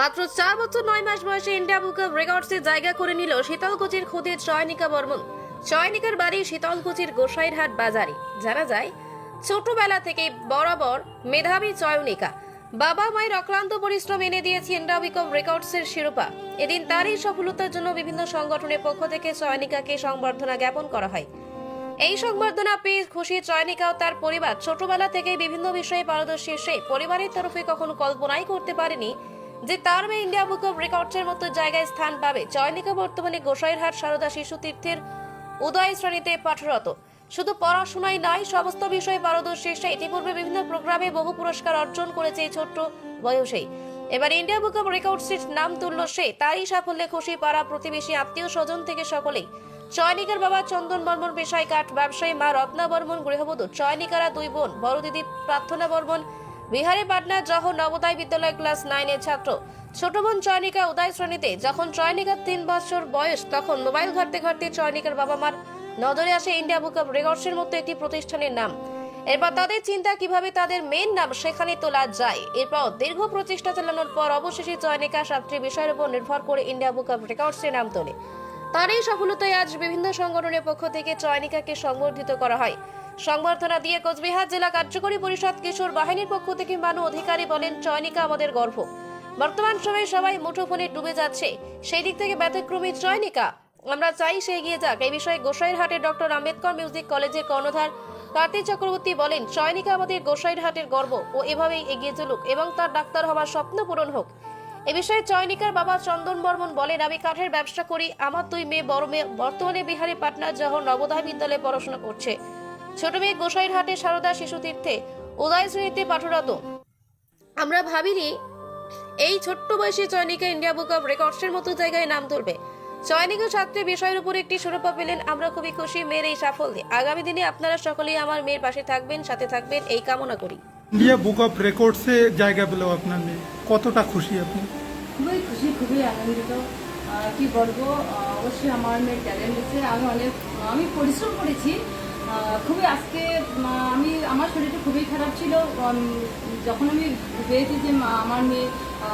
মাত্র চার বছর, নয় মাস বয়সে ইন্ডিয়া বুক অব রেকর্ডসে জায়গা করে নিল শীতলকুচির খুদে চয়নিকা বর্মন। চয়নিকার বাড়ি শীতলকুচির গোসাইরহাট বাজারে। জানা যায়, ছোটবেলা থেকে বরাবর মেধাবী চয়নিকা। বাবা মায়ের অক্লান্ত পরিশ্রম এনে দিয়েছে ইন্ডিয়া বুক অব রেকর্ডসের শিরোপা। এদিন তারই সফলতার জন্য বিভিন্ন সংগঠনের পক্ষ থেকে চয়নিকাকে সংবর্ধনা জ্ঞাপন করা হয়। এই সংবর্ধনা পেয়ে খুশি চয়নিকা ও তার পরিবার। ছোটবেলা থেকে বিভিন্ন বিষয়ে পারদর্শী। সে পরিবারের তরফে কখনো কল্পনাই করতে পারেনি যে তার মেয়ে ইন্ডিয়া বুক অব রেকর্ডসের মতো জায়গায় স্থান পাবে চয়নিকা বর্তমানে গোসাইরহাট সারদা শিশু তীর্থের উদয় শ্রেণীতে পাঠরত। শুধু পড়াশোনাই নয়, সমস্ত বিষয়ে পারদর্শী সে ইতিপূর্বে বিভিন্ন প্রোগ্রামে বহু পুরস্কার অর্জন করেছে এই ছোট্ট বয়সেই। এবার ইন্ডিয়া বুক অব রেকর্ডসের নাম তুলল সে। তারই সাফল্যে খুশি পাড়া প্রতিবেশী, আত্মীয় স্বজন থেকে সকলেই। চয়নিকার বাবা চন্দন বর্মন, পেশায় কাঠ ব্যবসায়ী মা রত্না বর্মন, গৃহবধূ চয়নিকারা দুই বোন বড় দিদি প্রার্থনা বর্মন বিহারে পাটনা জহ নবোদয় বিদ্যালয় ক্লাস নাইনের ছাত্র। ছোট বোন চয়নিকা উদয় শ্রেণীতে যখন চয়নিকার তিন বছর বয়স, তখন মোবাইল ঘাটতে ঘাটতে চয়নিকার বাবা মার নজরে আসে ইন্ডিয়া বুক অব রেকর্ডসের মতো একটি প্রতিষ্ঠানের নাম। এরপর তাদের চিন্তা কীভাবে তাদের মেন নাম সেখানে তোলা যায়? এরপর দীর্ঘ প্রচেষ্টা চালানোর পর অবশেষে চয়নিকা সাতটি বিষয়ের উপর নির্ভর করে ইন্ডিয়া বুক অব রেকর্ডসের নাম তোলে। তার এই সফলতায় আজ বিভিন্ন সংগঠনের পক্ষ থেকে চয়নিকাকে সংবর্ধিত করা হয়। সংবর্ধনা দিয়ে কোচবিহার জেলা কার্যকরী পরিষদ কিশোর বাহিনীর পক্ষ থেকে মানু অধিকারী বলেন, চয়নিকা আমাদের গর্ব। বর্তমান সময়ে সবাই মুঠোফোনে ডুবে যাচ্ছে। সেই দিক থেকে ব্যতিক্রমী চয়নিকা। আমরা চাই সে এগিয়ে যাক। এই বিষয়ে গোসাইরহাটের ডক্টর আম্বেদকর মিউজিক কলেজের কর্ণধার কার্তিক চক্রবর্তী বলেন, চয়নিকা আমাদের গোসাইরহাটের গর্ব ও এভাবেই এগিয়ে চলুক এবং তার ডাক্তার হওয়ার স্বপ্ন পূরণ হোক। এ বিষয়ে চয়নিকার বাবা চন্দন বর্মন বলেন, আমি কাঠের ব্যবসা করি। আমার দুই মেয়ে বড় মেয়ে বর্তমানে বিহারে পাটনার জহর নবোদয় বিদ্যালয়ে পড়াশোনা করছে। ছোট মেয়ে গোসাইরহাটে সারদা শিশু তীর্থে উদয় শ্রেণীতে পাঠরত। আমরা ভাবিনি এই ছোট্ট বয়সী চয়নিকা ইন্ডিয়া বুক অব রেকর্ডসের মতো জায়গায় নাম তুলবে চয়নিকা ছাত্রী বিষয়ের উপর একটি শিরোপা পেলেন আমরা খুবই খুশি মেয়ের এই সাফল্যে। আগামী দিনে আপনারা সকলেই আমার মেয়ের পাশে থাকবেন সাথে থাকবেন এই কামনা করি। ইন্ডিয়া বুক অফ রেকর্ডসে জায়গা পেল আপনার মেয়ে। কতটা খুশি আপনি? খুবই খুশি খুবই আনন্দিত। কি বলব? অবশ্যই আমার মেয়ের ট্যালেন্ট আছে। আমি অনেক আমি পরিশ্রম করেছি। খুবই আজকে আমি আমার শরীরটা খুবই খারাপ ছিল। যখন আমি পেয়েছি যে মা- আমার মেয়ে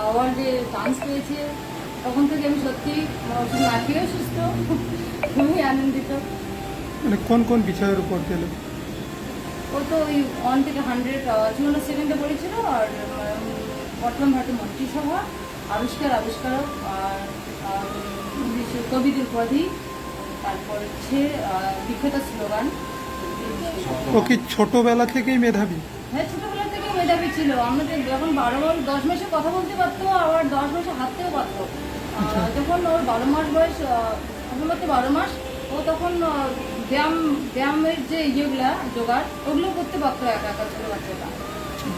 ওয়ার্ল্ডে চান্স পেয়েছে তখন থেকে আমি সত্যি নাকিও সুস্থ খুবই আনন্দিত। মানে কোন কোন বিষয়ের উপর পেল ও তো ওই ওয়ান থেকে হান্ড্রেড চুয়ান্ন সেকেন্ডে পড়েছিল আর প্রথম হয়তো মন্ত্রিসভা আবিষ্কার আবিষ্কারক আর কবিদের উপাধি তারপর হচ্ছে বিখ্যাত স্লোগান ও কি ছোটবেলা থেকেই মেধাবী? হ্যাঁ ছোটবেলা থেকে মেধাবী ছিল। আমাদের যখন বারো মাস দশ মাসে কথা বলতে পারতো আবার দশ মাসে হাঁটতেও পারতো যখন ওর বারো মাস বয়স সম্ভবত বারো মাস ও তখন ব্যায়াম ব্যায়ামের যে ইয়েগুলা জোগাড় ওগুলো করতে পারতো একা একা ছোটো বাচ্চাটা।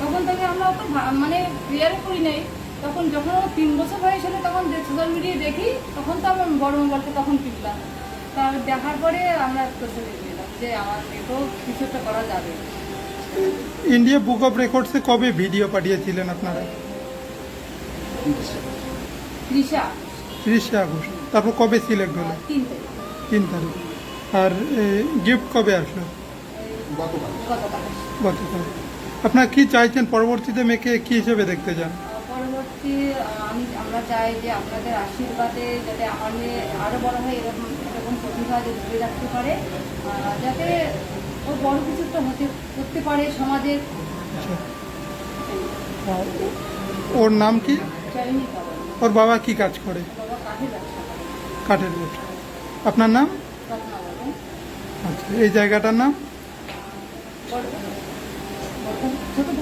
তখন থেকে আমরা অত মানে ক্লিয়ারও করি নাই। তখন যখন ও তিন বছর বয়স হলো তখন সোশ্যাল মিডিয়ায় দেখি তখন তো আমার বড় মোবাইলটা তখন কিনলাম। তা দেখার পরে আমরা করতে যে আমার মেয়েকেও কিছু করা যাবে। ইন্ডিয়া বুক অফ রেকর্ডসে কবে ভিডিও পাঠিয়েছিলেন আপনারা? তৃষা। তিরিশে আগস্ট তারপর কবে সিলেক্ট হলো? তিন তারিখ। আর গিফট কবে আসলো? গতকাল। আপনারা কি চাইছেন পরবর্তীতে মেয়েকে কি হিসেবে দেখতে চান? পরবর্তী আমি আমরা চাই যে আপনাদের আশীর্বাদে যাতে আমার মেয়ে আরও বড় হয় এরকম এরকম প্রতিভা যে ধরে রাখতে পারে। যাতে ও বড় কিছু একটা হতে করতে পারে সমাজের ওর নাম কি? ওর বাবা কি কাজ করে? কাঠের ব্যবসা আপনার নাম? আচ্ছা এই জায়গাটার নাম? ছোটো